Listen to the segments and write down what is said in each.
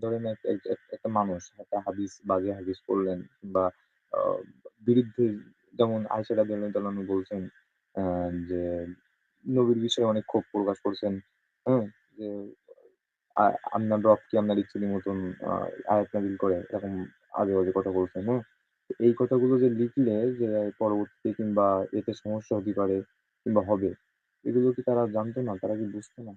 ধরেন এক এক এক একটা মানুষ একটা হাদিস বাজে হাদিস করলেন বা বিরুদ্ধে যেমন আয়েশা রাদিয়াল্লাহু আনহা বলছেন যে নবীর বিষয়ে অনেক ক্ষোভ প্রকাশ করছেন। হ্যাঁ? যে আপনার কি আপনার ইচ্ছার মতন আয়াত নাযিল করে এরকম আজে-বাজে কথা বলছেন, হ্যাঁ? এই কথাগুলো যে লিখলে যে পরবর্তীতে কিংবা এতে সমস্যা হতে পারে কিংবা হবে। এগুলো কি তারা জানতো না? তারা কি বুঝতো না?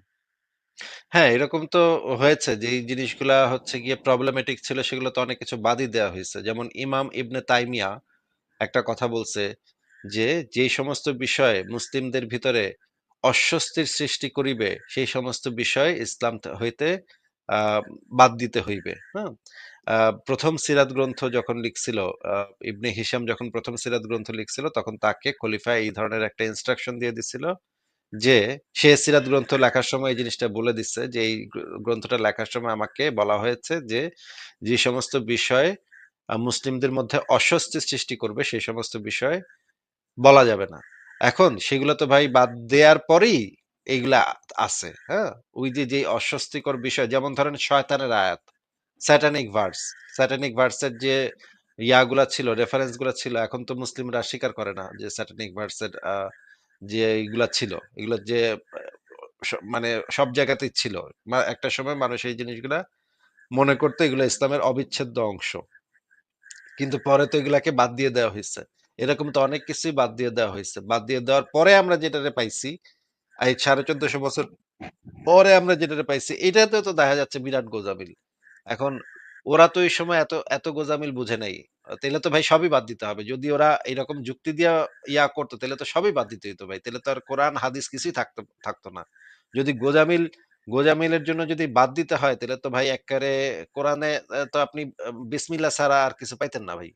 হ্যাঁ, এরকম তো হয়েছে যে এই জিনিসগুলা হচ্ছে গিয়ে প্রবলেমেটিক ছিল সেগুলো তো অনেক কিছু বাদই দেওয়া হইছে। যেমন ইমাম ইবনে তাইমিয়া একটা কথা বলছে যে, "যেই সমস্ত বিষয় মুসলিমদের ভিতরে অস্বস্তির সৃষ্টি করিবে সেই সমস্ত বিষয় ইসলাম হইতে বাদ দিতে হইবে।" হ্যাঁ? আ ১ম সিরাত গ্রন্থ যখন লিখছিল ইবনে হিশাম যখন ১ম সিরাত গ্রন্থ লিখছিল তখন তাকে খলিফা এই ধরনের একটা ইনস্ট্রাকশন দিয়ে দিছিল যে, সে সিরাত গ্রন্থ লেখার সময় এই জিনিসটা বলে দিচ্ছে যে, "এই গ্রন্থটা লেখার সময় আমাকে বলা হয়েছে যে, যে সমস্ত বিষয় মুসলিমদের মধ্যে অস্বস্তি সৃষ্টি করবে সেই সমস্ত বিষয় বলা যাবে না।" এখন সেগুলো তো ভাই বাদ দেয়ার পরেই এইগুলা আছে, হ্যাঁ? ওই যে, যে অস্বস্তিকর বিষয় যেমন ধরেন শয়তানের আয়াত, স্যাটানিক ভার্স, স্যাটানিক ভার্সের যে ইয়াগুলা ছিল, রেফারেন্স ছিল এখন তো মুসলিমরা স্বীকার করে না যে স্যাটানিক ভার্স এর আ যে এইগুলা ছিল, এগুলা যে মানে সব জায়গাতেই ছিল। একটা সময় মানুষ এই জিনিসগুলা মনে করত এগুলা ইসলামের অবিচ্ছেদ্য অংশ। কিন্তু পরে তো এগুলাকে বাদ দিয়ে দেওয়া হয়েছে এরকম তো অনেক কিছুই বাদ দিয়ে দেওয়া হয়েছে বাদ দিয়ে দেওয়ার পরে আমরা যেটারে পাইছি, এই ১৪৫০ বছর পরে আমরা যেটারে পাইছি, এটাতেও তো দেখা যাচ্ছে বিরাট গোজামিল এখন ওরা তো এই সময় এত, এত গোজামিল বুঝে নাই। আ তাইলে তো ভাই সবই বাদ দিতে হবে। যদি ওরা এরকম যুক্তি দিয়া ইয়া করতো তাহলে তো সবই বাদ দিতে হইতো ভাই। তাহলে তো আর কোরআন, হাদিস কিছুই থাকতো থাকতো না। যদি গোজামিল গোজামিলের জন্য যদি বাদ দিতে হয় তাহলে তো ভাই একবারে কোরআনে তো আপনি বিসমিল্লা ছাড়া আর কিছু পাইতেন না ভাই।